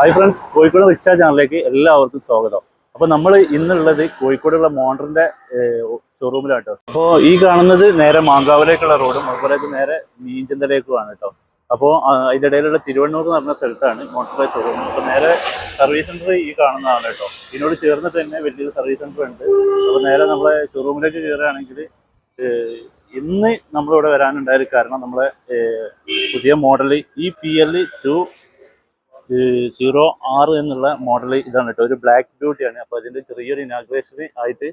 Hi friends Kozhikode rickshaw ചാനലിലേക്ക് എല്ലാവർക്കും സ്വാഗതം. അപ്പോൾ നമ്മൾ ഇന്നുള്ളത് കോഴിക്കോടുള്ള മോണ്ടറിന്റെ ഷോറൂമിലാട്ടോ അപ്പോൾ ഈ കാണുന്നത് നേരെ മാങ്കാവിലേക്കുള്ള റോഡും അതുപോലെ നേരെ മീഞ്ചന്തലേക്കുമാണ് കേട്ടോ അപ്പോൾ അതിന്റെ ഇടയിലുള്ള തിരുവണ്ണൂർ എന്ന് പറഞ്ഞ സ്ഥലത്താണ് മോട്ടറിലെ ഷോറൂം അപ്പോൾ നേരെ സർവീസ് സെന്റർ ഈ കാണുന്നതാണ് കേട്ടോ ഇതിനോട് ചേർന്നിട്ട് തന്നെ വലിയൊരു സർവീസ് സെന്റർ ഉണ്ട്. അപ്പോൾ നേരെ നമ്മളെ ഷോറൂമിലേക്ക് കയറുകയാണെങ്കിൽ ഇന്ന് നമ്മളിവിടെ വരാനുണ്ടായ കാരണം നമ്മളെ പുതിയ മോഡൽ ഈ പി എൽ ടു സീറോ ആറ് എന്നുള്ള മോഡൽ ഇതാണ് കേട്ടോ. ഒരു ബ്ലാക്ക് ബ്യൂട്ടിയാണ്. അപ്പോൾ അതിന്റെ ചെറിയൊരു ഇനാഗ്രേഷൻ ആയിട്ട്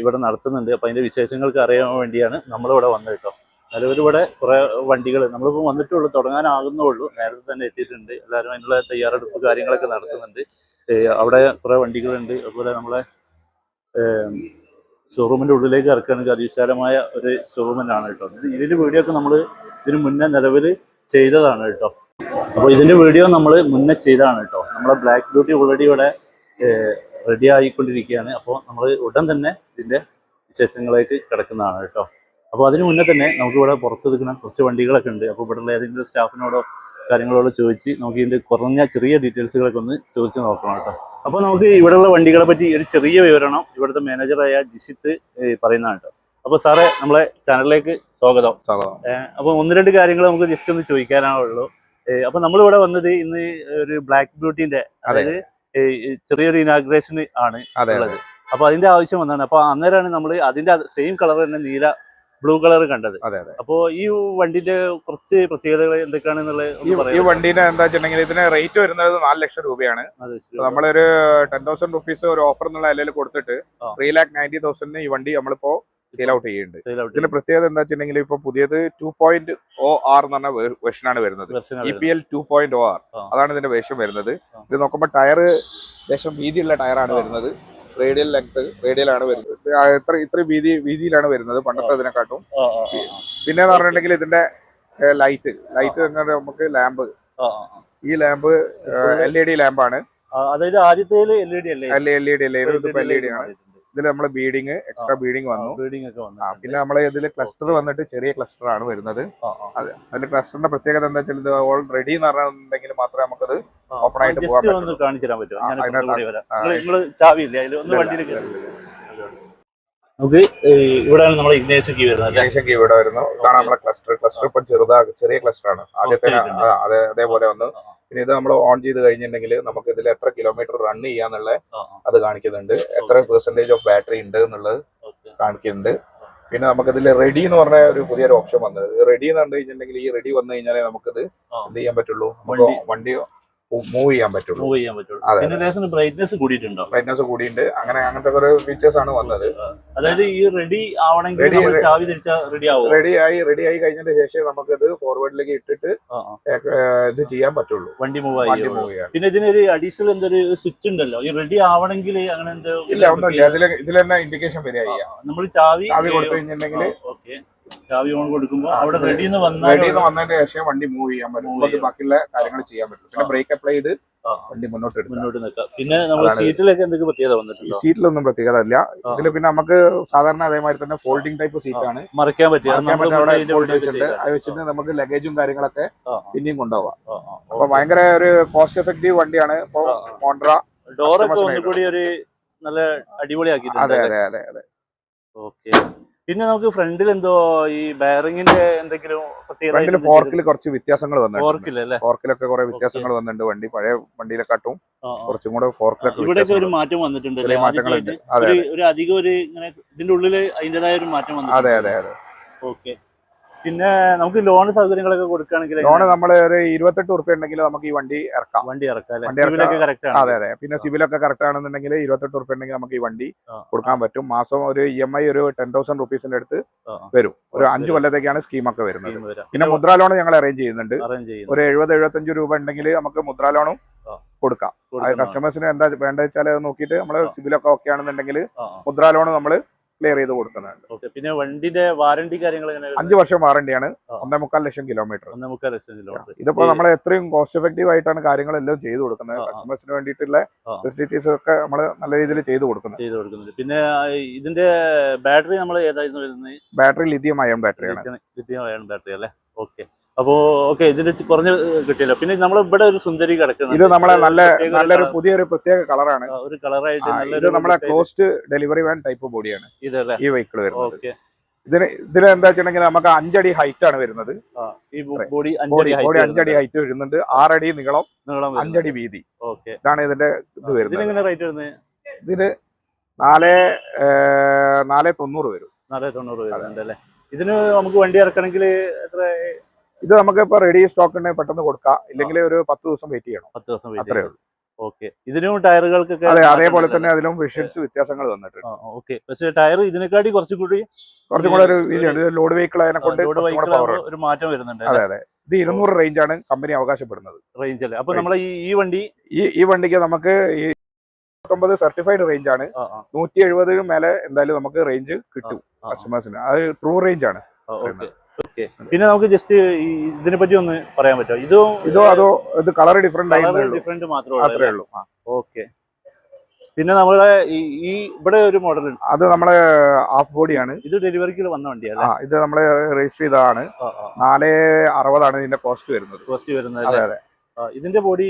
ഇവിടെ നടത്തുന്നുണ്ട്. അപ്പോൾ അതിന്റെ വിശേഷങ്ങൾക്ക് അറിയാൻ വേണ്ടിയാണ് നമ്മളിവിടെ വന്നത് കേട്ടോ. നിലവിൽ ഇവിടെ കുറേ വണ്ടികൾ നമ്മളിപ്പോൾ വന്നിട്ടുള്ളൂ തുടങ്ങാനാകുന്നേ ഉള്ളൂ നേരത്തെ തന്നെ എത്തിയിട്ടുണ്ട്. എല്ലാവരും അതിനുള്ള തയ്യാറെടുപ്പ് കാര്യങ്ങളൊക്കെ നടത്തുന്നുണ്ട്. അവിടെ കുറേ വണ്ടികളുണ്ട്. അതുപോലെ നമ്മളെ ഷോറൂമിന്റെ ഉള്ളിലേക്ക് ഇറക്കുകയാണെങ്കിൽ അതിവിശാലമായ ഒരു ഷോറൂം തന്നെയാണ് കേട്ടോ. ഇതിന്റെ വീഡിയോ ഒക്കെ നമ്മൾ ഇതിന് മുന്നേ നിലവിൽ ചെയ്തതാണ് കേട്ടോ. അപ്പോൾ ഇതിന്റെ വീഡിയോ നമ്മൾ മുന്നേ ചെയ്താണ് കേട്ടോ. നമ്മുടെ ബ്ലാക്ക് ബ്യൂട്ടി ഓൾറെഡി ഇവിടെ റെഡി ആയിക്കൊണ്ടിരിക്കുകയാണ്. അപ്പോൾ നമ്മൾ ഉടൻ തന്നെ ഇതിന്റെ വിശേഷങ്ങളായിട്ട് കിടക്കുന്നതാണ് കേട്ടോ. അപ്പോൾ അതിന് മുന്നേ തന്നെ നമുക്ക് ഇവിടെ പുറത്ത് നിൽക്കുന്ന കുറച്ച് വണ്ടികളൊക്കെ ഉണ്ട്. അപ്പോൾ ഇവിടെയുള്ള ഏതെങ്കിലും സ്റ്റാഫിനോടോ കാര്യങ്ങളോടോ ചോദിച്ച് നമുക്ക് ഇതിന്റെ കുറഞ്ഞ ചെറിയ ഡീറ്റെയിൽസുകളൊക്കെ ഒന്ന് ചോദിച്ച് നോക്കണം കേട്ടോ. അപ്പോൾ നമുക്ക് ഇവിടെയുള്ള വണ്ടികളെ പറ്റി ഒരു ചെറിയ വിവരണം ഇവിടുത്തെ മാനേജറായ ജിഷിത്ത് പറയുന്നതാണ് കേട്ടോ. അപ്പോൾ സാറേ നമ്മളെ ചാനലിലേക്ക് സ്വാഗതം. സ്വാഗതം. അപ്പൊ ഒന്ന് രണ്ട് കാര്യങ്ങൾ നമുക്ക് ജസ്റ്റ് ഒന്ന് ചോദിക്കാനാണുള്ളൂ. അപ്പൊ നമ്മളിവിടെ വന്നത് ഇന്ന് ഒരു ബ്ലാക്ക് ബ്യൂട്ടിന്റെ അതായത് ചെറിയൊരു ഇനാഗ്രേഷൻ ആണ് അതെ ഉള്ളത്. അപ്പൊ അതിന്റെ ആവശ്യം വന്നാണ്. അപ്പൊ അന്നേരമാണ് നമ്മൾ അതിന്റെ സെയിം കളർ തന്നെ നീല ബ്ലൂ കളർ കണ്ടത്. അതെ അതെ. അപ്പോ ഈ വണ്ടിന്റെ കുറച്ച് പ്രത്യേകതകൾ എന്തൊക്കെയാണെന്നുള്ളത് ഈ വണ്ടിന്റെ എന്താ വെച്ചിട്ടുണ്ടെങ്കിൽ ഇതിന് റേറ്റ് വരുന്നത് നാല് ലക്ഷം രൂപയാണ്. നമ്മളൊരു ടെൻ തൗസൻഡ് റുപ്പീസ് ഒരു ഓഫർ എന്നുള്ള നിലയിൽ കൊടുത്തിട്ട്. ത്രീ ലാക്ക് നയന്റി തൗസൻഡിന് ഈ വണ്ടി നമ്മളിപ്പോ സെയിൽ ഔട്ട് ചെയ്യുന്നുണ്ട്. ഇതിന്റെ പ്രത്യേകത എന്താ വെച്ചിട്ടുണ്ടെങ്കിൽ ഇപ്പൊ പുതിയത് ടു പോയിന്റ് ഒ ആർ എന്ന് പറഞ്ഞ വെർഷൻ ആണ് വരുന്നത്. E P L two point O R അതാണ് ഇതിന്റെ വേഷം വരുന്നത്. ഇത് നോക്കുമ്പോൾ ടയർ ലേശം വീതിയുള്ള ടയറാണ് വരുന്നത്. റേഡിയൽ ലെങ്ത് റേഡിയലാണ് വരുന്നത്. എത്ര ഇത്ര വീതി വീതിയിലാണ് വരുന്നത് പണ്ടത്തെ അതിനെക്കാട്ടും. പിന്നെ എന്ന് പറഞ്ഞിട്ടുണ്ടെങ്കിൽ ഇതിന്റെ ലൈറ്റ് ലൈറ്റ് നമുക്ക് ലാമ്പ്. ഈ ലാമ്പ് എൽ ഇ ഡി ലാമ്പാണ് അതായത് ആദ്യത്തെ എൽ ഇ ഡി അല്ലേ? എൽ ഇ ഡി അല്ലേ എൽ ഇ ഡി ആണ്. ഇതിൽ നമ്മൾ ബീഡിങ് എക്സ്ട്രാ ബീഡിങ് വന്നു. ബീഡിംഗ് ഒക്കെ വന്നു പിന്നെ നമ്മളെ ഇതിൽ ക്ലസ്റ്റർ വന്നിട്ട് ചെറിയ ക്ലസ്റ്റർ ആണ് വരുന്നത്. അതെ. അതിൽ ക്ലസ്റ്ററിന്റെ പ്രത്യേകത എന്താ വെച്ചാൽ ഇത് ഓൾറെഡി എന്ന് പറഞ്ഞിട്ടുണ്ടെങ്കിൽ മാത്രമേ നമുക്കത് ഓപ്പൺ ആയിട്ട് പോകാൻ കാണിച്ചു തരാൻ കയറി നമുക്ക് ഇവിടെയാണ് നമ്മൾ ഇഗ്നേഷൻ കീ വരുന്നത് അല്ലേ? കീ ഇവിടെ വരുന്നു. ഇതാണ് നമ്മളെ ക്ലസ്റ്റർ ക്ലസ്റ്റർ ഇപ്പൊ ചെറുതാ ചെറിയ ക്ലസ്റ്റർ ആണ്. ആദ്യത്തെ അതേപോലെ വന്നു. പിന്നെ ഇത് നമ്മൾ ഓൺ ചെയ്ത് കഴിഞ്ഞിട്ടുണ്ടെങ്കിൽ നമുക്ക് ഇതിൽ എത്ര കിലോമീറ്റർ റൺ ചെയ്യാന്നുള്ള അത് കാണിക്കുന്നുണ്ട്. എത്ര പെർസെന്റേജ് ഓഫ് ബാറ്ററി ഉണ്ട് എന്നുള്ളത്. കാണിക്കുന്നുണ്ട്. പിന്നെ നമുക്കിതിൽ റെഡി എന്ന് പറഞ്ഞ ഒരു പുതിയൊരു ഓപ്ഷൻ വന്നത്. റെഡി എന്ന് പറഞ്ഞു കഴിഞ്ഞിട്ടുണ്ടെങ്കിൽ ഈ റെഡി വന്നു കഴിഞ്ഞാലേ നമുക്കിത് എന്ത് ചെയ്യാൻ പറ്റുള്ളൂ? നമുക്ക് വണ്ടിയോ വണ്ടി മൂവ് ചെയ്യാൻ പറ്റുള്ളൂ. മൂവ് ചെയ്യാൻ പറ്റുള്ളൂ. ബ്രൈറ്റ്നസ് കൂടിയിട്ടുണ്ടോ. ബ്രൈറ്റ്നസ് കൂടിയിട്ടുണ്ട്. അങ്ങനെ അങ്ങനത്തെ കുറെ ഫീച്ചേഴ്സ് ആണ് വന്നത്. അതായത് ഈ റെഡി ആവണമെങ്കിൽ ചാവി തിരിച്ചാൽ റെഡി ആവും റെഡി ആയി റെഡി ആയി കഴിഞ്ഞതിന് ശേഷം നമുക്ക് ഇത് ഫോർവേഡിലേക്ക് ഇട്ടിട്ട് ഇത് ചെയ്യാൻ പറ്റുള്ളൂ. വണ്ടി മൂവ് വണ്ടി ആയി മൂവ് ചെയ്യാൻ. പിന്നെ ഇതിനൊരു അഡീഷണൽ എന്തൊരു സ്വിച്ച് ഉണ്ടല്ലോ. ഈ റെഡി ആവണമെങ്കിൽ അങ്ങനെ എന്തോ ഇല്ല ഒന്നുമില്ല. ഇതിൽ ഇതിൽ തന്നെ ഇൻഡിക്കേഷൻ വരിക നമ്മൾ ചാവി ചാവി കൊടുത്തു കഴിഞ്ഞിട്ടുണ്ടെങ്കിൽ ചാവി ഓൺ കൊടുക്കുമ്പോൾ അവിടെ റെഡി എന്ന് വന്നാൽ റെഡി എന്ന് വന്നതിന് ശേഷം വണ്ടി മൂവ് ചെയ്യാൻ പറ്റും. നമുക്ക്. ബാക്കിയുള്ള കാര്യങ്ങൾ ചെയ്യാൻ പറ്റും. പിന്നെ ബ്രേക്ക് അപ്ലൈ ചെയ്ത് വണ്ടി മുന്നോട്ട് മുന്നോട്ട് നിൽക്കാം. പിന്നെ നമ്മൾ സീറ്റിലൊക്കെ എന്തൊക്കെ പ്രത്യേകത വന്നിട്ടുണ്ടോ? സീറ്റിലൊന്നും പ്രത്യേകത ഇല്ല. ഇതിൽ പിന്നെ നമുക്ക് സാധാരണ അതേമാതിരി തന്നെ ഫോൾഡിംഗ് ടൈപ്പ് സീറ്റ് ആണ്. മറിക്കാൻ പറ്റിയ വെച്ചിട്ടുണ്ട്. അത് വെച്ചിട്ട് നമുക്ക് ലഗേജും കാര്യങ്ങളൊക്കെ പിന്നെയും കൊണ്ടുപോവാം. അപ്പൊ ഭയങ്കര ഒരു കോസ്റ്റ് എഫക്റ്റീവ് വണ്ടിയാണ്. ഇപ്പൊ ഡോറൊക്കെ ഒന്നുകൂടി ഒരു നല്ല അടിപൊളിയാക്കി അതെ അതെ അതെ അതെ. ഓക്കെ. പിന്നെ നമുക്ക് ഫ്രണ്ടിൽ എന്തോ ഈ ബയറിങ്ങിന്റെ എന്തെങ്കിലും ഫ്രണ്ടിൽ ഫോർക്കിൽ കുറച്ച് വ്യത്യാസങ്ങൾ വന്നിട്ടുണ്ട്. ഫോർക്കിലല്ലേ ഫോർക്കിലൊക്കെ കുറെ വ്യത്യാസങ്ങൾ വന്നിട്ടുണ്ട്. വണ്ടി പഴയ വണ്ടിയിലെക്കാട്ടും. കുറച്ചും കൂടെ ഫോർക്കിലൊക്കെ ഇവിടെയൊക്കെ ഒരു മാറ്റം വന്നിട്ടുണ്ട് മാറ്റങ്ങൾ മാറ്റങ്ങളുണ്ട്. അതെ ഒരു അധികം ഒരു ഇങ്ങനെ ഇതിന്റെ ഉള്ളിൽ അതിന്റേതായ ഒരു മാറ്റം വന്നു അതെ അതെ അതെ. ഓക്കെ. പിന്നെ നമുക്ക് ലോൺ സൗകര്യങ്ങളൊക്കെ കൊടുക്കുകയാണെങ്കിൽ ലോൺ നമ്മൾ ഒരു ഇരുപത്തെട്ട് ഉറുപ്പ്യ ഉണ്ടെങ്കിൽ നമുക്ക് ഈ വണ്ടി ഇറക്കാം. വണ്ടി ഇറക്കാം അതെ അതെ. പിന്നെ സിവിലൊക്കെ കറക്റ്റ് ആണെന്നുണ്ടെങ്കിൽ ഇരുപത്തെട്ട് ഉറുപ്പ്യ ഉണ്ടെങ്കിൽ നമുക്ക് ഈ വണ്ടി കൊടുക്കാൻ പറ്റും. മാസം ഒരു ഇ എം ഐ ഒരു ടെൻ തൗസൻഡ് റുപ്പീസിന്റെ അടുത്ത്. വരും. ഒരു അഞ്ച്. കൊല്ലത്തേക്കാണ് സ്കീമൊക്കെ വരുന്നത്. പിന്നെ മുദ്രാ ലോൺ ഞങ്ങൾ അറേഞ്ച് ചെയ്യുന്നുണ്ട്. ഒരു എഴുപത് എഴുപത്തഞ്ച് രൂപ ഉണ്ടെങ്കിൽ നമുക്ക് മുദ്രാ ലോണും കൊടുക്കാം. അത്. കസ്റ്റമേഴ്സിന് എന്താ വേണ്ടത് വെച്ചാൽ നോക്കിയിട്ട് നമ്മൾ സിബിലൊക്കെ ഓക്കെ ആണെന്നുണ്ടെങ്കിൽ. മുദ്രാ ലോൺ നമ്മൾ ക്ലിയർ ചെയ്ത് കൊടുക്കുന്നുണ്ട്. ഓക്കെ പിന്നെ വണ്ടിന്റെ വാറണ്ടി കാര്യങ്ങൾ അഞ്ച് വർഷം വാറണ്ടിയാണ്. ഒന്നേ മുക്കാൽ ലക്ഷം കിലോമീറ്റർ ഒന്നേ മുക്കാൽ ലക്ഷം കിലോമീറ്റർ ഇതിപ്പോ നമ്മൾ എത്രയും കോസ്റ്റ് എഫക്റ്റീവ് ആയിട്ടാണ് കാര്യങ്ങളെല്ലാം ചെയ്തു കൊടുക്കുന്നത്. കസ്റ്റമേഴ്സിന് വേണ്ടിയിട്ടുള്ള. ഫെസിലിറ്റീസ് ഒക്കെ നമ്മൾ നല്ല രീതിയിൽ ചെയ്തു കൊടുക്കുന്നത്. ചെയ്ത് കൊടുക്കുന്നുണ്ട്. പിന്നെ ഇതിന്റെ ബാറ്ററി നമ്മൾ ഏതായിരുന്നു വരുന്നത്? ബാറ്ററി ലിഥിയം അയൺ ബാറ്ററിയാണ് ലിഥിയം അയൺ ബാറ്ററി അല്ലേ? ഓക്കെ. അപ്പോ ഓക്കെ ഇതിന്റെ കുറഞ്ഞ കിട്ടിയല്ലോ. പിന്നെ നമ്മൾ ഇവിടെ ഒരു സുന്ദരി കിടക്കുന്നത്. ഇത് നമ്മളെ നല്ല നല്ലൊരു പുതിയൊരു പ്രത്യേക കളറാണ്. ഒരു കളറായിട്ട് ഇത് നമ്മളെ ക്ലോസ്ഡ് ഡെലിവറി വാൻ ടൈപ്പ് ബോഡിയാണ് ഇതല്ലേ? ഈ വെഹിക്കിൾ വരുന്നത്. ഓക്കെ ഇതിന് ഇതിൽ എന്താ വെച്ചിട്ടുണ്ടെങ്കിൽ നമുക്ക് അഞ്ചടി ഹൈറ്റ് ആണ് വരുന്നത്. ബോഡി ബോഡി അഞ്ചടി ഹൈറ്റ് വരുന്നുണ്ട്. ആറടി നീളം നീളം അഞ്ചടി വീതി. ഓക്കെ ഇതാണ് ഇതിന്റെ ഇത് വരുന്നത്. ഇതിന് നാല് നാല് തൊണ്ണൂറ് വരും. നാല് തൊണ്ണൂറ് വരുന്നുണ്ട് അല്ലേ? ഇതിന് നമുക്ക് വണ്ടി ഇറക്കണമെങ്കിൽ എത്ര ഇത് നമുക്ക് ഇപ്പൊ റെഡി സ്റ്റോക്ക് ഉണ്ടെങ്കിൽ പെട്ടെന്ന് കൊടുക്കാം. ഇല്ലെങ്കിൽ ഒരു പത്ത് ദിവസം വെയിറ്റ് ചെയ്യണം. പത്ത് ദിവസം അത്രേ ഉള്ളൂ ഓക്കെ ഇതിനും ടയറുകൾക്കൊക്കെ അതെ അതേപോലെ തന്നെ അതിലും വിഷൻസ് വ്യത്യാസങ്ങൾ വന്നിട്ടുണ്ട്. ഓക്കെ പക്ഷേ ടയർ ഇതിനെക്കാട്ടി കുറച്ചും കൂടി കുറച്ചും കൂടെ ഒരു വീതിയുണ്ട് ലോഡ് വെഹിക്കിൾ അതിനെ കൊണ്ട് ഒരു മാറ്റം വരുന്നുണ്ട് അതെ അതെ. ഇത് ഇരുന്നൂറ് റേഞ്ച് ആണ് കമ്പനി അവകാശപ്പെടുന്നത്. റേഞ്ച് അല്ലേ? അപ്പൊ നമ്മളെ ഈ വണ്ടി ഈ ഈ വണ്ടിക്ക് നമുക്ക് ഈ പത്തൊമ്പത് സർട്ടിഫൈഡ് റേഞ്ച് ആണ്. നൂറ്റി എഴുപതിന് മേലെ എന്തായാലും നമുക്ക് റേഞ്ച് കിട്ടും കസ്റ്റമേഴ്സിന് അത് ട്രൂ റേഞ്ച് ആണ്. ഓക്കെ പിന്നെ നമുക്ക് ജസ്റ്റ് ഇതിനെ പറ്റി ഒന്ന് പറയാൻ പറ്റുമോ? ഇതോ ഇതോ അതോ ഇത് കളർ ഡിഫറെന്റ് ഡിഫറെന്റ് മാത്രമേ ഉള്ളൂ ഓക്കെ പിന്നെ നമ്മളെ ഈ ഇവിടെ ഒരു മോഡൽ ഉണ്ട്. അത് നമ്മളെ ഹാഫ് ബോഡിയാണ് ഇത് ഡെലിവറിക്ക് വന്ന വണ്ടിയാണ് ഇത് നമ്മളെ രജിസ്റ്റർ ചെയ്തതാണ് നാല് അറുപതാണ് ഇതിന്റെ കോസ്റ്റ് വരുന്നത്. കോസ്റ്റ് വരുന്നത് അതെ അല്ലേ? അതെ ഇതിന്റെ ബോഡി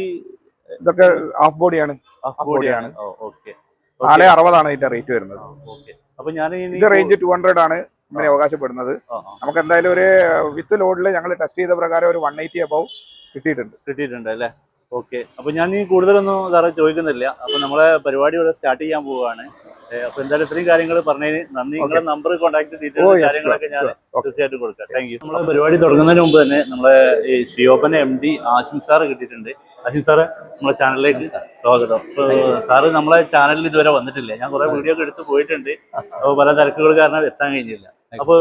ഇതൊക്കെ ഹാഫ് ബോഡിയാണ് ഹാഫ് ബോഡിയാണ് ഓക്കെ നാല് അറുപതാണ് ഇതിന്റെ റേറ്റ് വരുന്നത്. ഓക്കെ അപ്പൊ ഞാൻ ഇതിന്റെ ഇത് റേഞ്ച് ടു ഹൺഡ്രഡ് ആണ്. കമ്പനി അവകാശപ്പെടുന്നത്. നമുക്ക് എന്തായാലും ഒരു വിത്ത് ലോഡിൽ ഞങ്ങൾ ടെസ്റ്റ് ചെയ്ത പ്രകാരം ഒരു വൺ എയ്റ്റി അബവ് കിട്ടിയിട്ടുണ്ട്. കിട്ടിയിട്ടുണ്ട് അല്ലേ? ഓക്കെ അപ്പൊ ഞാൻ ഈ കൂടുതലൊന്നും സാറേ ചോദിക്കുന്നില്ല. അപ്പൊ നമ്മളെ പരിപാടി ഇവിടെ സ്റ്റാർട്ട് ചെയ്യാൻ പോവുകയാണ്. അപ്പൊ എന്തായാലും ഇത്രയും കാര്യങ്ങൾ പറഞ്ഞതിന് നന്ദി. നിങ്ങളുടെ നമ്പർ കോൺടാക്ട് ഡീറ്റെയിൽസ് കാര്യങ്ങളൊക്കെ ഞാൻ തീർച്ചയായിട്ടും കൊടുക്കാം. താങ്ക് യു നമ്മളെ പരിപാടി തുടങ്ങുന്നതിന് മുമ്പ് തന്നെ നമ്മളെ ഈ ഷിയോപ്പന്റെ എം ഡി ആശിം സാർ കിട്ടിയിട്ടുണ്ട്. ആശിം സാറ് നമ്മളെ ചാനലിലേക്ക് സ്വാഗതം. സാറ് നമ്മളെ ചാനലിൽ ഇതുവരെ വന്നിട്ടില്ല. ഞാൻ കുറെ വീഡിയോ ഒക്കെ എടുത്ത് പോയിട്ടുണ്ട്. അപ്പോൾ പല തിരക്കുകൾ കാരണം എത്താൻ കഴിഞ്ഞില്ല. അപ്പൊ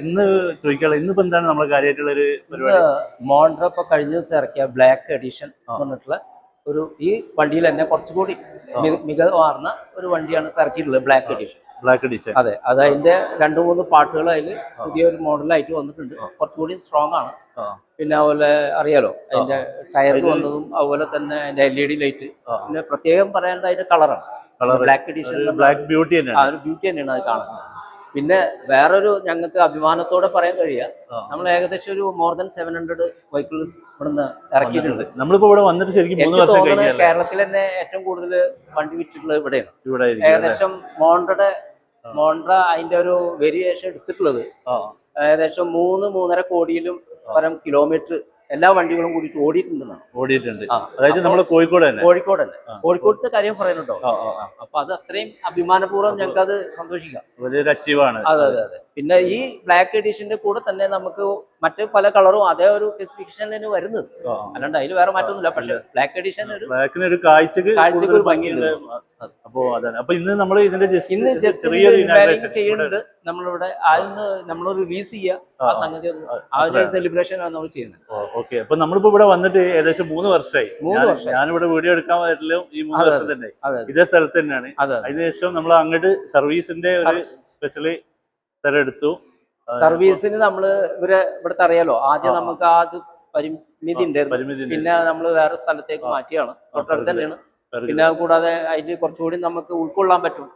ഇന്ന് ചോദിക്കാനുള്ള ഇന്നിപ്പോ എന്താണ് നമ്മളെ കാര്യമായിട്ടുള്ള ഒരു പരിപാടി? ഇപ്പൊ കഴിഞ്ഞ ദിവസം ഇറക്കിയ ബ്ലാക്ക് എഡിഷൻ വന്നിട്ടുള്ള പറഞ്ഞിട്ടുള്ള ഒരു ഈ വണ്ടിയിൽ തന്നെ കുറച്ചുകൂടി മികവാർന്ന ഒരു വണ്ടിയാണ് ഇറക്കിയിട്ടുള്ളത് ബ്ലാക്ക് എഡിഷൻ ബ്ലാക്ക് എഡിഷൻ അതെ അത് അതിന്റെ രണ്ടു മൂന്ന് പാട്ടുകൾ അതിൽ പുതിയൊരു മോഡലായിട്ട് വന്നിട്ടുണ്ട്. കുറച്ചുകൂടി സ്ട്രോങ് ആണ്. ആ. പിന്നെ അതുപോലെ അറിയാലോ അതിന്റെ ടയർ വന്നതും അതുപോലെ തന്നെ അതിന്റെ എൽ ഇ ഡി ലൈറ്റ് ആ. പിന്നെ പ്രത്യേകം പറയേണ്ടത് അതിന്റെ കളറാണ് colour black edition black beauty ആ തന്നെയാണ്. ഒരു ബ്യൂട്ടി തന്നെയാണ് അത് കാണുന്നത്. പിന്നെ വേറൊരു ഞങ്ങൾക്ക് അഭിമാനത്തോടെ പറയാൻ കഴിയുക നമ്മൾ ഏകദേശം ഒരു more than seven hundred vehicles ഇവിടുന്ന് ഇറക്കിയിട്ടുണ്ട്. നമ്മളിപ്പോ ഇവിടെ വന്നിട്ട് ശരിക്കും മൂന്ന് വർഷം കേരളത്തിൽ തന്നെ ഏറ്റവും കൂടുതൽ വണ്ടി വിറ്റിട്ടുള്ളത് ഇവിടെയാണ്. ഇവിടെ ഏകദേശം മോണ്ടയുടെ മോണ്ട്ര അതിന്റെ ഒരു വേരിയേഷൻ എടുത്തിട്ടുള്ളത്. ഏകദേശം മൂന്ന് മൂന്നര കോടിയിലും പരം കിലോമീറ്റർ എല്ലാ വണ്ടികളും കൂടിയിട്ട് ഓടിയിട്ടുണ്ടെന്നാണ് ഓടിയിട്ടുണ്ട്. അതായത് നമ്മൾ കോഴിക്കോട് തന്നെ. കോഴിക്കോട് തന്നെ. കോഴിക്കോടത്തെ കാര്യം പറയുന്നുണ്ടോ. അപ്പൊ അത് അത്രയും അഭിമാനപൂർവം ഞങ്ങൾക്ക് അത് സന്തോഷിക്കാം. വലിയൊരു അച്ചീവാണ് അതെ അതെ അതെ. പിന്നെ ഈ ബ്ലാക്ക് എഡിഷന്റെ കൂടെ തന്നെ നമുക്ക് മറ്റു പല കളറും അതേ ഒരു സ്പെസിഫിക്കേഷനിൽ വരുന്നത്. അല്ലാണ്ട് അതിൽ വേറെ മാറ്റമൊന്നുമില്ല. പക്ഷെ ബ്ലാക്ക് എഡിഷൻ ഒരു ബ്ലാക്കിന് ഒരു കാഴ്ചക്ക് കാഴ്ചക്ക് ഒരു ഭംഗിയുണ്ട്. അപ്പോ അതാണ്. അപ്പൊ ഇന്ന് നമ്മൾ ഇതിന്റെ ഇന്ന് ജസ്റ്റ് ചെയ്യുന്നുണ്ട്. നമ്മളിവിടെ ആദ്യം നമ്മൾ റിലീസ് ചെയ്യുക. ആ സംഗതി ആ ഒരു സെലിബ്രേഷൻ ആണ് നമ്മൾ ചെയ്യുന്നത്. ഓക്കെ. അപ്പൊ നമ്മളിപ്പോ ഇവിടെ വന്നിട്ട് ഏകദേശം മൂന്ന് വർഷമായി മൂന്ന് വർഷം. ഞാനിവിടെ വീഡിയോ എടുക്കാൻ പറ്റില്ല ഈ മൂന്ന് വർഷം തന്നെ. ഇതേ സ്ഥലത്ത് തന്നെയാണ്. അതിനുശേഷം നമ്മൾ അങ്ങോട്ട് സർവീസിന്റെ ഒരു സ്പെഷ്യലി ആ, സർവീസിന് നമ്മൾ ഇവരെ ഇവിടുത്തെ അറിയാലോ ആദ്യം. നമുക്ക് ആ പരിമിതി ഉണ്ടായിരുന്നു. പിന്നെ നമ്മൾ വേറെ സ്ഥലത്തേക്ക്. മാറ്റിയാണ് തൊട്ടടുത്ത് തന്നെയാണ്. പിന്നെ കൂടാതെ അതിൽ കുറച്ചുകൂടി നമുക്ക് ഉൾക്കൊള്ളാൻ പറ്റും.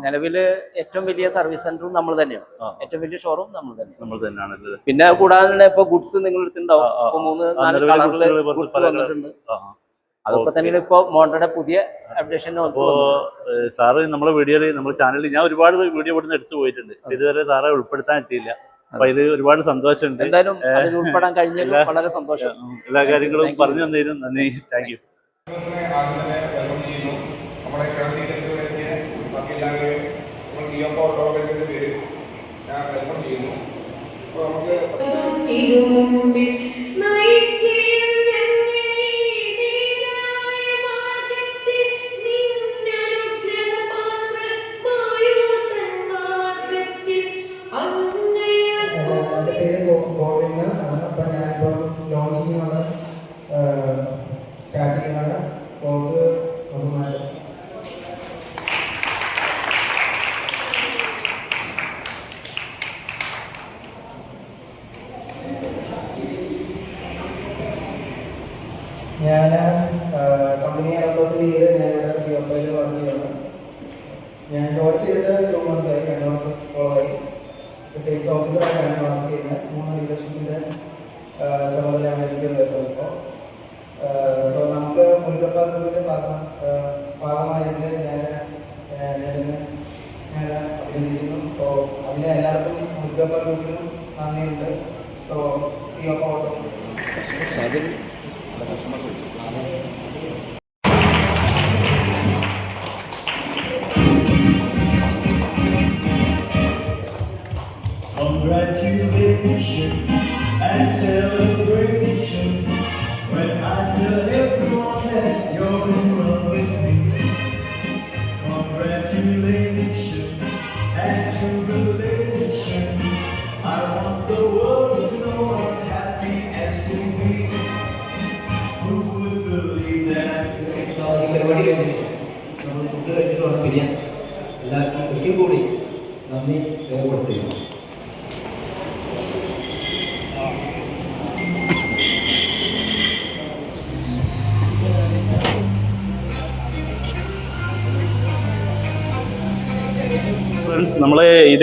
നിലവിൽ ഏറ്റവും വലിയ സർവീസ് സെന്ററും നമ്മൾ തന്നെയാണ് ഏറ്റവും വലിയ ഷോറൂം നമ്മൾ തന്നെയാണ് നമ്മൾ തന്നെയാണ് ഇത്. പിന്നെ കൂടാതെ ഇപ്പൊ ഗുഡ്സ് ഇപ്പൊ മൂന്ന് നാല് കളറിൽ ഗുഡ്സ് വന്നിട്ടുണ്ട്. അതൊക്കെ തന്നെയാണ് ഇപ്പൊ മോണ്ടയുടെ പുതിയ അപ്ഡേഷൻ അപ്പോ സാറ് നമ്മളെ വീഡിയോയിൽ നമ്മുടെ ചാനലിൽ ഞാൻ ഒരുപാട് വീഡിയോ ഇവിടുന്ന് എടുത്തു പോയിട്ടുണ്ട്. പക്ഷെ ഇതുവരെ സാറെ ഉൾപ്പെടുത്താൻ പറ്റിയില്ല. അപ്പൊ ഇത് ഒരുപാട് സന്തോഷമുണ്ട്. എന്തായാലും ഉൾപ്പെടാൻ കഴിഞ്ഞ വളരെ സന്തോഷം. എല്ലാ കാര്യങ്ങളും. പറഞ്ഞു തന്നതിനും നന്ദി. താങ്ക് യു ഗ്രൂപ്പിനും നന്ദിയുണ്ട് അപ്പോൾ ഈ ഒപ്പം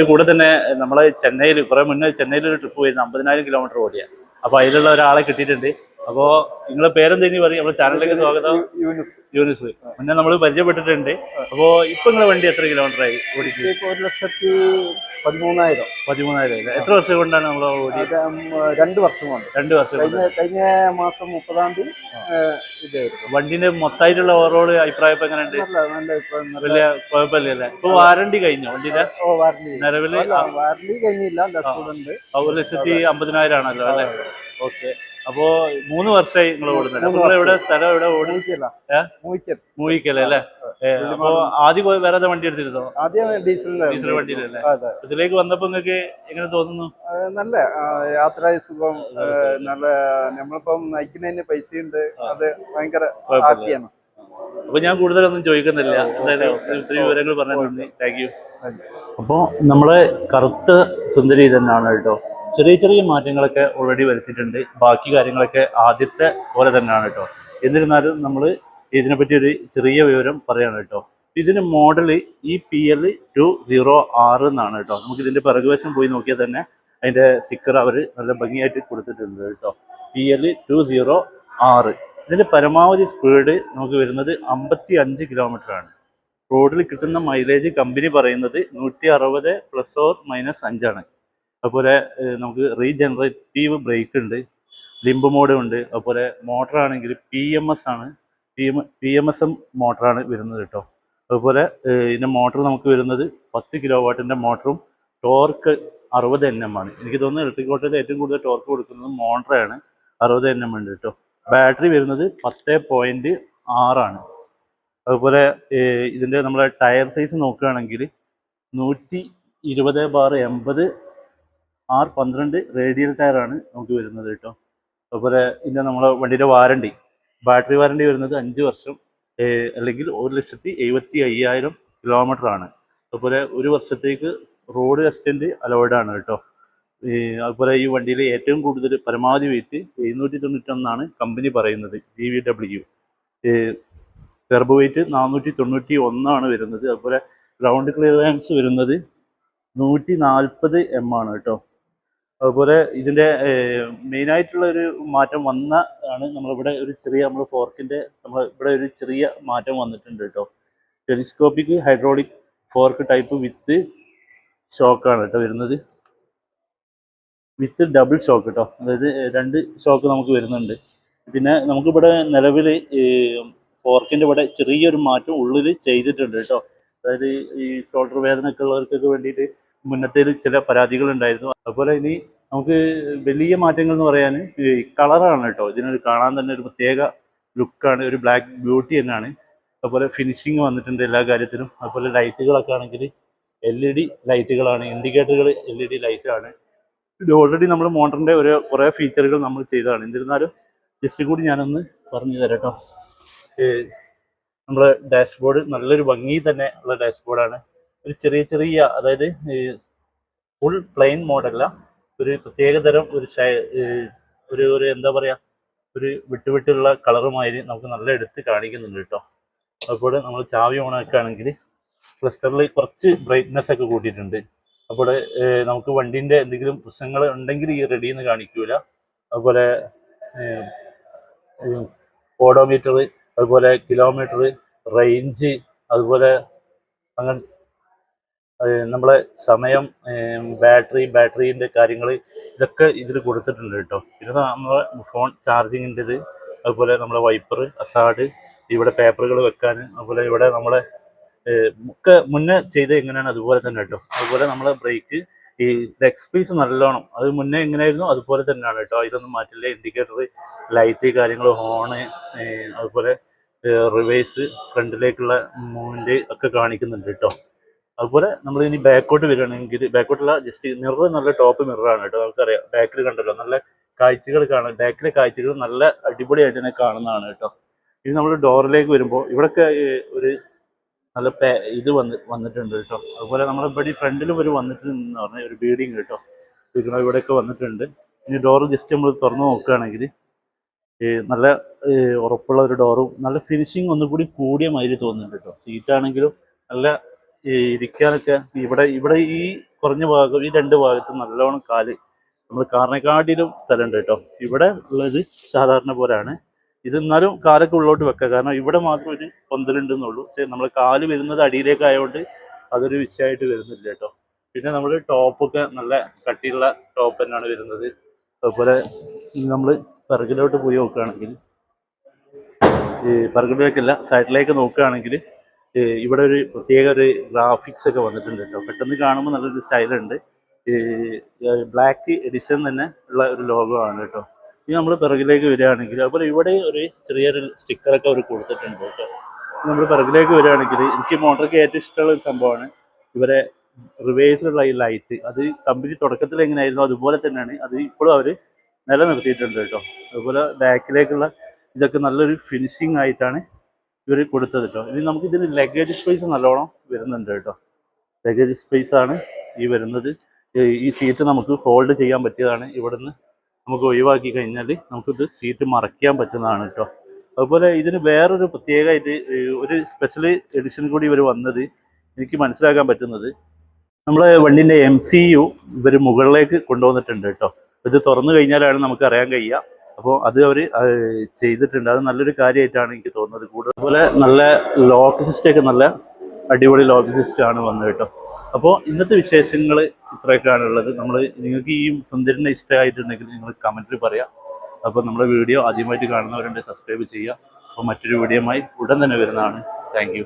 ഇതിന്റെ കൂടെ തന്നെ നമ്മൾ ചെന്നൈയിൽ കുറെ മുന്നേ ചെന്നൈയിൽ ഒരു ട്രിപ്പ് പോയിരുന്നു അമ്പതിനായിരം കിലോമീറ്റർ ഓടിയ. അപ്പോൾ അതിലുള്ള ഒരാളെ കിട്ടിയിട്ടുണ്ട്. അപ്പോ നിങ്ങളെ ഇനി പറയും? നമ്മുടെ ചാനലിലേക്ക് സ്വാഗതം. യൂനിസ്. യൂനിസ്. മുന്നേ നമ്മൾ പരിചയപ്പെട്ടിട്ടുണ്ട്. അപ്പോൾ ഇപ്പൊ നിങ്ങളെ വണ്ടി എത്ര കിലോമീറ്റർ ആയി ഓടിക്ക്? ഒരു ലക്ഷത്തി പതിമൂന്നായിരം. പതിമൂന്നായിരം ആയി. എത്ര വർഷം കൊണ്ടാണ് നമ്മൾ ഓടിയത് രണ്ട് വർഷം കൊണ്ട്. രണ്ട് വർഷം കഴിഞ്ഞ കഴിഞ്ഞ മാസം മുപ്പതാം തീയതി ഇതായിരുന്നു. വണ്ടിന്റെ മൊത്തമായിട്ടുള്ള ഓവറോൾ അഭിപ്രായം എങ്ങനെ എങ്ങനെയുണ്ട്? നല്ല നല്ല വലിയ കുഴപ്പമില്ലല്ലേ ഇപ്പൊ വാറണ്ടി കഴിഞ്ഞോ വണ്ടിന്റെ ഓ വാറണ്ടി നിലവിൽ വാറണ്ടി കഴിഞ്ഞില്ല ഒരു ലക്ഷത്തി അമ്പതിനായിരം ആണല്ലോ അല്ലേ? ഓക്കെ. അപ്പോ മൂന്ന് വർഷമായി നിങ്ങൾ ഓടുന്നുണ്ട് നിങ്ങൾ എവിടെ. സ്ഥലം എവിടെ മൂയിക്കല്ല അല്ലേ? അപ്പോ ആദ്യം പോയി വേറെ വണ്ടി എടുത്തിരുന്നോ? ആദ്യം ഡീസൽ വണ്ടിയിലല്ലേ ഇതിലേക്ക് വന്നപ്പോ നിങ്ങൾക്ക് എങ്ങനെ തോന്നുന്നു? നല്ല യാത്ര സുഖം നല്ല നമ്മളിപ്പം നയിക്കുന്നതിന് പൈസയുണ്ട്. അത് ഭയങ്കര ഹാപ്പിയാണ്. അപ്പൊ ഞാൻ കൂടുതലൊന്നും ചോദിക്കുന്നില്ല. എന്തായാലും ഇത്രയും വിവരങ്ങൾ പറഞ്ഞു താങ്ക് യു അപ്പോൾ നമ്മളെ കറുത്ത സുന്ദരി തന്നെയാണ് കേട്ടോ. ചെറിയ ചെറിയ മാറ്റങ്ങളൊക്കെ ഓൾറെഡി വരുത്തിയിട്ടുണ്ട്. ബാക്കി കാര്യങ്ങളൊക്കെ ആദ്യത്തെ പോലെ തന്നെയാണ് കേട്ടോ. എന്നിരുന്നാലും നമ്മൾ ഇതിനെപ്പറ്റി ഒരു ചെറിയ വിവരം പറയാണ് കേട്ടോ. ഇതിന് മോഡൽ ഈ പി എൽ ടു സീറോ ആറ് എന്നാണ് കേട്ടോ. നമുക്ക് ഇതിന്റെ പിറകുവശം പോയി നോക്കിയാൽ തന്നെ അതിന്റെ സ്റ്റിക്കർ അവർ നല്ല ഭംഗിയായിട്ട് കൊടുത്തിട്ടുണ്ട് കേട്ടോ. പി എൽ ടു സീറോ ആറ് ഇതിന്റെ പരമാവധി സ്പീഡ് നമുക്ക് വരുന്നത് അമ്പത്തി അഞ്ച് കിലോമീറ്റർ ആണ്. റോഡിൽ കിട്ടുന്ന മൈലേജ് കമ്പനി പറയുന്നത് നൂറ്റി അറുപത് പ്ലസ് ഓർ മൈനസ് അഞ്ചാണ്. അതുപോലെ നമുക്ക് റീജനറേറ്റീവ് ബ്രേക്ക് ഉണ്ട് ലിംബ് മോഡ് ഉണ്ട് അതുപോലെ മോട്ടർ ആണെങ്കിൽ പി എം എസ് ആണ്. P M P M S M മോട്ടറാണ് വരുന്നത് കേട്ടോ അതുപോലെ ഇതിന്റെ മോട്ടർ നമുക്ക് വരുന്നത് പത്ത് കിലോ വാട്ടിന്റെ മോട്ടറും ടോർക്ക് അറുപത് എൻ എം ആണ്. എനിക്ക് തോന്നുന്നു ഇലക്ട്രിക് ഓട്ടോയിൽ ഏറ്റവും കൂടുതൽ ടോർക്ക് കൊടുക്കുന്നത് മോട്ടറാണ് അറുപത് എൻ എം ഉണ്ട് കേട്ടോ ബാറ്ററി വരുന്നത് പത്ത് പോയിന്റ് ആറാണ് അതുപോലെ ഇതിന്റെ നമ്മുടെ ടയർ സൈസ് നോക്കുകയാണെങ്കിൽ നൂറ്റി ഇരുപത് ബാർ എൺപത് ആർ പന്ത്രണ്ട് റേഡിയൽ ടയറാണ് നമുക്ക് വരുന്നത് കേട്ടോ. അതുപോലെ ഇതിന്റെ നമ്മളെ വണ്ടിയുടെ വാറണ്ടി. ബാറ്ററി വാറണ്ടി വരുന്നത് അഞ്ച് വർഷം അല്ലെങ്കിൽ ഒരു ലക്ഷത്തി എഴുപത്തി അയ്യായിരം കിലോമീറ്റർ ആണ്. അതുപോലെ ഒരു വർഷത്തേക്ക് റോഡ് അസിസ്റ്റന്റ് അലോയ്ഡ് ആണ് കേട്ടോ. അതുപോലെ ഈ വണ്ടിയിൽ ഏറ്റവും കൂടുതൽ പരമാവധി വെയിറ്റ് എഴുന്നൂറ്റി തൊണ്ണൂറ്റൊന്നാണ് കമ്പനി പറയുന്നത് ജി വി ഡബ്ല്യു ടെർബോ വെയിറ്റ് നാനൂറ്റി തൊണ്ണൂറ്റി ഒന്നാണ് വരുന്നത്. അതുപോലെ ഗ്രൗണ്ട് ക്ലിയറൻസ് വരുന്നത് നൂറ്റി നാൽപ്പത് എം ആണ് കേട്ടോ അതുപോലെ ഇതിന്റെ മെയിനായിട്ടുള്ള ഒരു മാറ്റം വന്ന ആണ് നമ്മളിവിടെ ഒരു ചെറിയ നമ്മൾ ഫോർക്കിന്റെ നമ്മൾ ഇവിടെ ഒരു ചെറിയ മാറ്റം വന്നിട്ടുണ്ട് കേട്ടോ telescopic hydraulic fork type with ഷോക്കാണ് കേട്ടോ വരുന്നത്. വിത്ത് ഡബിൾ ഷോക്ക് കേട്ടോ അതായത് രണ്ട് ഷോക്ക് നമുക്ക് വരുന്നുണ്ട്. പിന്നെ നമുക്കിവിടെ നിലവിൽ ഫോർക്കിന്റെ ഇവിടെ ചെറിയൊരു മാറ്റം ഉള്ളിൽ ചെയ്തിട്ടുണ്ട് കേട്ടോ. അതായത് ഈ ഷോൾഡർ വേദനയൊക്കെ ഉള്ളവർക്കൊക്കെ വേണ്ടിയിട്ട് മുന്നത്തേൽ ചില പരാതികൾ ഉണ്ടായിരുന്നു അതുപോലെ ഇനി നമുക്ക് വലിയ മാറ്റങ്ങൾ എന്ന് പറയാൻ ഈ കളറാണ് കേട്ടോ. ഇതിനൊരു കാണാൻ തന്നെ ഒരു പ്രത്യേക ലുക്കാണ് ഒരു ബ്ലാക്ക് ബ്യൂട്ടി തന്നെയാണ്. അതുപോലെ ഫിനിഷിങ് വന്നിട്ടുണ്ട് എല്ലാ കാര്യത്തിലും. അതുപോലെ ലൈറ്റുകളൊക്കെ ആണെങ്കിൽ എൽ ഇ ഡി ലൈറ്റുകളാണ് ഇൻഡിക്കേറ്ററുകൾ എൽ ഇ ഡി ലൈറ്റാണ് ഇത് ഓൾറെഡി നമ്മൾ മോട്ടറിന്റെ ഒരു കുറേ ഫീച്ചറുകൾ നമ്മൾ ചെയ്തതാണ്. എന്നിരുന്നാലും ജസ്റ്റ് കൂടി ഞാനൊന്ന് പറഞ്ഞു തരാം കേട്ടോ. നമ്മുടെ ഡാഷ്ബോർഡ് നല്ലൊരു ഭംഗി തന്നെ ഉള്ള ഡാഷ്ബോർഡാണ്. ഒരു ചെറിയ ചെറിയ അതായത് ഫുൾ പ്ലെയിൻ മോഡല്ല ഒരു പ്രത്യേകതരം ഒരു ഒരു ഒരു എന്താ പറയുക ഒരു വിട്ടുവിട്ടുള്ള കളറുമായി നമുക്ക് നല്ല എടുത്ത് കാണിക്കുന്നുണ്ട് കേട്ടോ. അപ്പോൾ നമ്മൾ ചാവി ഓൺ ആക്കുകയാണെങ്കിൽ ക്ലസ്റ്ററിൽ കുറച്ച് ബ്രൈറ്റ്നെസ് ഒക്കെ കൂട്ടിയിട്ടുണ്ട്. അപ്പോൾ നമുക്ക് വണ്ടീന്റെ എന്തെങ്കിലും പ്രശ്നങ്ങൾ ഉണ്ടെങ്കിൽ ഈ റെഡി എന്ന് കാണിക്കൂല. അതുപോലെ ഓഡോമീറ്റർ അതുപോലെ കിലോമീറ്റർ റേഞ്ച് അതുപോലെ അങ്ങനെ നമ്മളെ സമയം ബാറ്ററി ബാറ്ററീന്റെ കാര്യങ്ങൾ ഇതൊക്കെ ഇതിൽ കൊടുത്തിട്ടുണ്ട് കേട്ടോ. പിന്നെ നമ്മളെ ഫോൺ ചാർജിങ്ങിന്റെത് അതുപോലെ നമ്മളെ വൈപ്പർ അസാഡ് ഇവിടെ പേപ്പറുകൾ വെക്കാൻ അതുപോലെ ഇവിടെ നമ്മളെ ഒക്കെ മുന്നേ ചെയ്ത് എങ്ങനെയാണ്? അതുപോലെ തന്നെ കേട്ടോ. അതുപോലെ നമ്മളെ ബ്രേക്ക് ഈ ലെഗ് സ്പേസ് നല്ലോണം. അത് മുന്നേ എങ്ങനെയായിരുന്നു? അതുപോലെ തന്നെയാണ് കേട്ടോ. ഇതൊന്നും മാറ്റില്ല. ഇൻഡിക്കേറ്റർ ലൈറ്റ് കാര്യങ്ങൾ ഹോണ് അതുപോലെ റിവേഴ്സ് ഫ്രണ്ടിലേക്കുള്ള മൂവ്മെന്റ് ഒക്കെ കാണിക്കുന്നുണ്ട് കേട്ടോ. അതുപോലെ നമ്മൾ ഇനി ബാക്കോട്ട് വരികയാണെങ്കിൽ ബാക്കോട്ടുള്ള ജസ്റ്റ് മിറർ നല്ല ടോപ്പ് മിററാണ് കേട്ടോ. നമുക്കറിയാം. ബാക്കിൽ കണ്ടല്ലോ. നല്ല കാഴ്ചകൾ കാണാം ബാക്കിലെ കാഴ്ചകൾ നല്ല അടിപൊളിയായിട്ട് തന്നെ കാണുന്നതാണ് കേട്ടോ. ഇനി നമ്മൾ ഡോറിലേക്ക് വരുമ്പോൾ ഇവിടെയൊക്കെ ഒരു നല്ല പേ ഇത് വന്ന് വന്നിട്ടുണ്ട് കേട്ടോ. അതുപോലെ നമ്മുടെ ഇവിടെ ഫ്രണ്ടിലും ഒരു വന്നിട്ടുണ്ട് പറഞ്ഞാൽ ഒരു ബീഡിങ് കേട്ടോ. ഇരിക്കണ ഇവിടെയൊക്കെ വന്നിട്ടുണ്ട്. ഇനി ഡോറ് ജസ്റ്റ് നമ്മൾ തുറന്നു നോക്കുകയാണെങ്കിൽ നല്ല ഉറപ്പുള്ള ഒരു ഡോറും നല്ല ഫിനിഷിങ് ഒന്നുകൂടി കൂടിയ മാതിരി തോന്നുന്നുണ്ട് കേട്ടോ. സീറ്റാണെങ്കിലും നല്ല ഇരിക്കാനൊക്കെ ഇവിടെ ഇവിടെ ഈ കുറഞ്ഞ ഭാഗം ഈ രണ്ട് ഭാഗത്തും നല്ലോണം കാൽ നമ്മൾ കാറിനെക്കാട്ടിലും സ്ഥലമുണ്ട് കേട്ടോ. ഇവിടെ ഉള്ളത് സാധാരണ പോലെയാണ്. ഇത് എന്നാലും കാലൊക്കെ ഉള്ളോട്ട് വെക്കുക. കാരണം ഇവിടെ മാത്രം ഒരു പന്തലുണ്ടെന്നുള്ളൂ. പക്ഷേ നമ്മൾ കാൽ വരുന്നത് അടിയിലേക്ക് ആയതുകൊണ്ട് അതൊരു വിഷയമായിട്ട് വരുന്നില്ല കേട്ടോ. പിന്നെ നമ്മൾ ടോപ്പൊക്കെ നല്ല കട്ടിയുള്ള ടോപ്പ് തന്നെയാണ് വരുന്നത്. അതുപോലെ നമ്മൾ പിറകിലോട്ട് പോയി നോക്കുകയാണെങ്കിൽ ഈ പിറകിലേക്കല്ല സൈഡിലേക്ക് നോക്കുകയാണെങ്കിൽ ഇവിടെ ഒരു പ്രത്യേക ഒരു ഗ്രാഫിക്സ് ഒക്കെ വന്നിട്ടുണ്ട് കേട്ടോ. പെട്ടെന്ന് കാണുമ്പോൾ നല്ലൊരു സ്റ്റൈലുണ്ട്. ഈ ബ്ലാക്ക് എഡിഷൻ തന്നെ ഉള്ള ഒരു ലോഗോ ആണ് കേട്ടോ. ഇനി നമ്മൾ പിറകിലേക്ക് വരികയാണെങ്കിൽ അതുപോലെ ഇവിടെ ഒരു ചെറിയൊരു സ്റ്റിക്കറൊക്കെ അവർ കൊടുത്തിട്ടുണ്ട് കേട്ടോ. നമ്മൾ പിറകിലേക്ക് വരികയാണെങ്കിൽ എനിക്ക് മോട്ടർക്ക് ഏറ്റവും ഇഷ്ടമുള്ള ഒരു സംഭവമാണ്. ഇവരെ റിവേഴ്സിലുള്ള ഈ ലൈറ്റ് അത് കമ്പനി തുടക്കത്തിൽ എങ്ങനെയായിരുന്നു അതുപോലെ തന്നെയാണ് അത് ഇപ്പോഴും അവർ നിലനിർത്തിയിട്ടുണ്ട് കേട്ടോ. അതുപോലെ ബാക്കിലേക്കുള്ള ഇതൊക്കെ നല്ലൊരു ഫിനിഷിംഗ് ആയിട്ടാണ് ഇവർ കൊടുത്തത് കേട്ടോ. ഇനി നമുക്ക് ഇതിന് ലഗേജ് സ്പേസ് നല്ലോണം വരുന്നുണ്ട് കേട്ടോ. ലഗേജ് സ്പേസ് ആണ് ഈ വരുന്നത്. ഈ- സീറ്റ് നമുക്ക് ഹോൾഡ് ചെയ്യാൻ പറ്റിയതാണ് ഇവിടുന്ന്. നമുക്ക് ഒഴിവാക്കി കഴിഞ്ഞാൽ നമുക്കിത് സീറ്റ് മറയ്ക്കാൻ പറ്റുന്നതാണ് കേട്ടോ അതുപോലെ ഇതിന് വേറൊരു പ്രത്യേകമായിട്ട് ഒരു സ്പെഷ്യൽ എഡിഷൻ കൂടി ഇവർ വന്നത് എനിക്ക് മനസ്സിലാക്കാൻ പറ്റുന്നത്. നമ്മളെ വണ്ടിന്റെ എം സി യു ഇവർ മുകളിലേക്ക് കൊണ്ടുവന്നിട്ടുണ്ട് കേട്ടോ ഇത് തുറന്നു കഴിഞ്ഞാലാണ് നമുക്ക് അറിയാൻ കഴിയുക. അപ്പോൾ അത് അവർ ചെയ്തിട്ടുണ്ട്. അത് നല്ലൊരു കാര്യമായിട്ടാണ് എനിക്ക് തോന്നുന്നത്. കൂടുതൽ അതുപോലെ നല്ല ലോക്ക് സിസ്റ്റമൊക്കെ നല്ല അടിപൊളി ലോക്ക് സിസ്റ്റമാണ് വന്നത് കേട്ടോ അപ്പോൾ ഇന്നത്തെ വിശേഷങ്ങൾ ഇത്രയൊക്കെയാണ് ഉള്ളത് നമ്മൾ നിങ്ങൾക്ക് ഈ സുന്ദരനെ ഇഷ്ടമായിട്ടുണ്ടെങ്കിൽ നിങ്ങൾ കമന്റിൽ പറയാം. അപ്പോൾ നമ്മുടെ വീഡിയോ ആദ്യമായിട്ട് കാണുന്നവരുണ്ട് സബ്സ്ക്രൈബ് ചെയ്യുക. അപ്പോൾ മറ്റൊരു വീഡിയോയുമായി ഉടൻ തന്നെ വരുന്നതാണ്. താങ്ക്